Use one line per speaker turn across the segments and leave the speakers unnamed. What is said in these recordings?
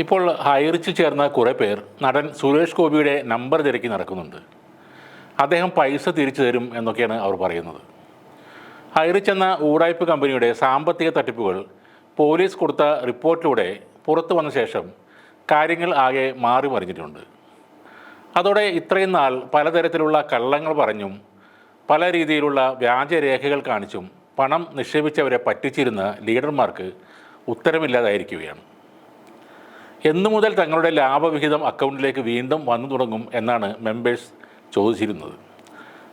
ഇപ്പോൾ ഹൈറിച്ചിൽ ചേർന്ന കുറേ പേർ നടൻ സുരേഷ് ഗോപിയുടെ നമ്പർ തിരക്കി നടക്കുന്നുണ്ട്. അദ്ദേഹം പൈസ തിരിച്ചു തരും എന്നൊക്കെയാണ് അവർ പറയുന്നത്. ഹൈറിച്ച് എന്ന ഊടായ്പ കമ്പനിയുടെ സാമ്പത്തിക തട്ടിപ്പുകൾ പോലീസ് കൊടുത്ത റിപ്പോർട്ടിലൂടെ പുറത്തു വന്ന ശേഷം കാര്യങ്ങൾ ആകെ മാറി മറിഞ്ഞിട്ടുണ്ട്. അതോടെ ഇത്രയും നാൾ പലതരത്തിലുള്ള കള്ളങ്ങൾ പറഞ്ഞും പല രീതിയിലുള്ള വ്യാജരേഖകൾ കാണിച്ചും പണം നിക്ഷേപിച്ചവരെ പറ്റിച്ചിരുന്ന ലീഡർമാർക്ക് ഉത്തരമില്ലാതായിരിക്കുകയാണ്. എന്നു മുതൽ തങ്ങളുടെ ലാഭവിഹിതം അക്കൗണ്ടിലേക്ക് വീണ്ടും വന്നു തുടങ്ങും എന്നാണ് മെമ്പേഴ്സ് ചോദിച്ചിരുന്നത്.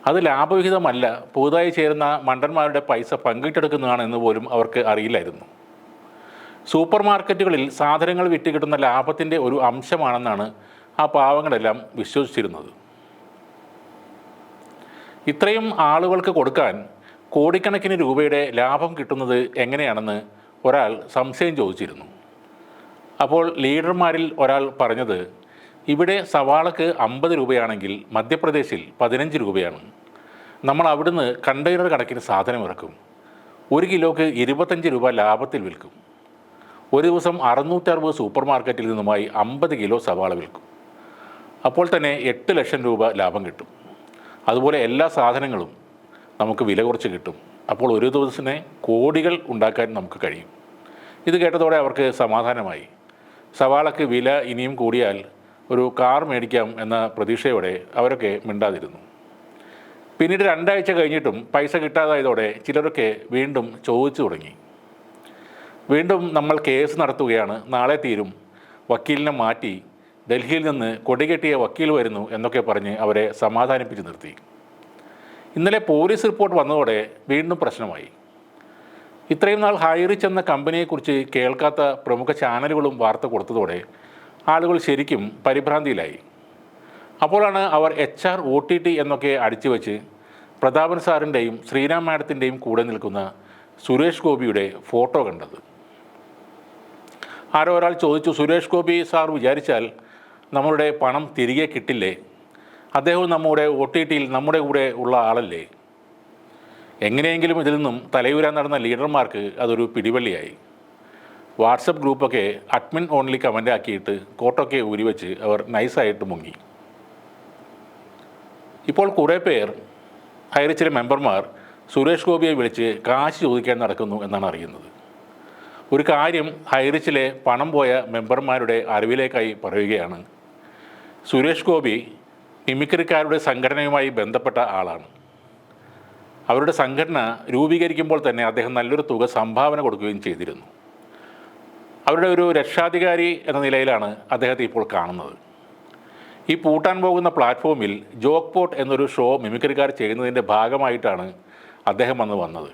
അത് ലാഭവിഹിതമല്ല പുതുതായി ചേരുന്ന മണ്ടന്മാരുടെ പൈസ പങ്കിട്ടെടുക്കുന്നതാണ് എന്ന് പോലും അവർക്ക് അറിയില്ലായിരുന്നു. സൂപ്പർ മാർക്കറ്റുകളിൽ സാധനങ്ങൾ വിറ്റ് കിട്ടുന്ന ലാഭത്തിന്റെ ഒരു അംശമാണെന്നാണ് ആ പാവങ്ങളെല്ലാം വിശ്വസിച്ചിരുന്നത്. ഇത്രയും ആളുകൾക്ക് കൊടുക്കാൻ കോടിക്കണക്കിന് രൂപയുടെ ലാഭം കിട്ടുന്നത് എങ്ങനെയാണെന്ന് ഒരാൾ സംശയം ചോദിച്ചിരുന്നു. അപ്പോൾ ലീഡർമാരിൽ ഒരാൾ പറഞ്ഞത് ഇവിടെ സവാളക്ക് അമ്പത് രൂപയാണെങ്കിൽ മധ്യപ്രദേശിൽ പതിനഞ്ച് രൂപയാണ്. നമ്മൾ അവിടുന്ന് കണ്ടെയ്നർ കണക്കിന് സാധനം ഇറക്കും. ഒരു കിലോക്ക് ഇരുപത്തഞ്ച് രൂപ ലാഭത്തിൽ വിൽക്കും. ഒരു ദിവസം അറുന്നൂറ്ററുപത് സൂപ്പർ മാർക്കറ്റിൽ നിന്നുമായി അമ്പത് കിലോ സവാള വിൽക്കും. അപ്പോൾ തന്നെ എട്ട് ലക്ഷം രൂപ ലാഭം കിട്ടും. അതുപോലെ എല്ലാ സാധനങ്ങളും നമുക്ക് വില കുറച്ച് കിട്ടും. അപ്പോൾ ഒരു ദിവസത്തിന് കോടികൾ ഉണ്ടാക്കാൻ നമുക്ക് കഴിയും. ഇത് കേട്ടതോടെ അവർക്ക് സമാധാനമായി. സവാളക്ക് വില ഇനിയും കൂടിയാൽ ഒരു കാർ മേടിക്കാം എന്ന പ്രതീക്ഷയോടെ അവരൊക്കെ മിണ്ടാതിരുന്നു. പിന്നീട് രണ്ടാഴ്ച കഴിഞ്ഞിട്ടും പൈസ കിട്ടാതായതോടെ ചിലരൊക്കെ വീണ്ടും ചോദിച്ചു തുടങ്ങി. വീണ്ടും നമ്മൾ കേസ് നടത്തുകയാണ് നാളെ തീരും. വക്കീലിനെ മാറ്റി ഡൽഹിയിൽ നിന്ന് കൊടികെട്ടിയ വക്കീൽ വരുന്നു എന്നൊക്കെ പറഞ്ഞ് അവരെ സമാധാനിപ്പിച്ച് നിർത്തി. ഇന്നലെ പോലീസ് റിപ്പോർട്ട് വന്നതോടെ വീണ്ടും പ്രശ്നമായി. ഇത്രയും നാൾ ഹൈറിച്ച് എന്ന കമ്പനിയെക്കുറിച്ച് കേൾക്കാത്ത പ്രമുഖ ചാനലുകളും വാർത്ത കൊടുത്തതോടെ ആളുകൾ ശരിക്കും പരിഭ്രാന്തിയിലായി. അപ്പോഴാണ് അവർ H R O T T എന്നൊക്കെ അടിച്ചു വെച്ച് പ്രതാപൻ സാറിന്റെയും ശ്രീരാം മാഡത്തിന്റെയും കൂടെ നിൽക്കുന്ന സുരേഷ് ഗോപിയുടെ ഫോട്ടോ കണ്ടത്. ആരോ ഒരാൾ ചോദിച്ചു സുരേഷ് ഗോപി സാർ വിചാരിച്ചാൽ നമ്മളുടെ പണം തിരികെ കിട്ടില്ലേ? അദ്ദേഹവും നമ്മുടെ ഒ ടി ടിയിൽ നമ്മുടെ കൂടെ ഉള്ള ആളല്ലേ? എങ്ങനെയെങ്കിലും ഇതിൽ നിന്നും തലയൂരാൻ നടന്ന ലീഡർമാർക്ക് അതൊരു പിടിവള്ളിയായി. വാട്സപ്പ് ഗ്രൂപ്പൊക്കെ അഡ്മിൻ ഓൺലി കമന്റ് ആക്കിയിട്ട് കോട്ടൊക്കെ ഊരിവെച്ച് അവർ നൈസായിട്ട് മുങ്ങി. ഇപ്പോൾ കുറേ പേർ ഹൈറിച്ചിലെ മെമ്പർമാർ സുരേഷ് ഗോപിയെ വിളിച്ച് കാശ് ചോദിക്കാൻ നടക്കുന്നു എന്നാണ് അറിയുന്നത്. ഒരു കാര്യം ഹൈറിച്ചിലെ പണം പോയ മെമ്പർമാരുടെ അറിവിലേക്കായി പറയുകയാണ്. സുരേഷ് ഗോപി മിമിക്രിക്കാരുടെ സംഘടനയുമായി ബന്ധപ്പെട്ട ആളാണ്. അവരുടെ സംഘടന രൂപീകരിക്കുമ്പോൾ തന്നെ അദ്ദേഹം നല്ലൊരു തുക സംഭാവന കൊടുക്കുകയും ചെയ്തിരുന്നു. അവരുടെ ഒരു രക്ഷാധികാരി എന്ന നിലയിലാണ് അദ്ദേഹത്തെ ഇപ്പോൾ കാണുന്നത്. ഈ പൂട്ടാൻ പോകുന്ന പ്ലാറ്റ്ഫോമിൽ ജോക്ക് പോട്ട് എന്നൊരു ഷോ മിമിക്രിക്കാർ ചെയ്യുന്നതിന്റെ ഭാഗമായിട്ടാണ് അദ്ദേഹം വന്ന് വന്നത്.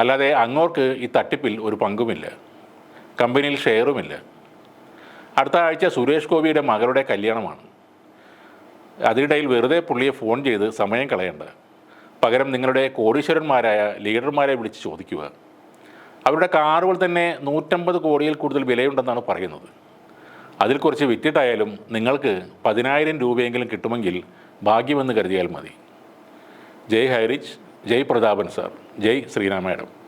അല്ലാതെ അങ്ങോർക്ക് ഈ തട്ടിപ്പിൽ ഒരു പങ്കുമില്ല. കമ്പനിയിൽ ഷെയറുമില്ല. അടുത്ത ആഴ്ച സുരേഷ് ഗോപിയുടെ മകളുടെ കല്യാണമാണ്. അതിനിടയിൽ വെറുതെ പുള്ളിയെ ഫോൺ ചെയ്ത് സമയം കളയണ്ട. പകരം നിങ്ങളുടെ കോടീശ്വരന്മാരായ ലീഡർമാരെ വിളിച്ച് ചോദിക്കുക. അവരുടെ കാറുകൾ തന്നെ നൂറ്റമ്പത് കോടിയിൽ കൂടുതൽ വിലയുണ്ടെന്നാണ് പറയുന്നത്. അതിൽ കുറച്ച് വിറ്റിട്ടായാലും നിങ്ങൾക്ക് പതിനായിരം രൂപയെങ്കിലും കിട്ടുമെങ്കിൽ ഭാഗ്യമെന്ന് കരുതിയാൽ മതി. ജയ് ഹൈറിച്ച് ജയ് പ്രതാപൻ സാർ ജയ് ശ്രീരാം മാഡം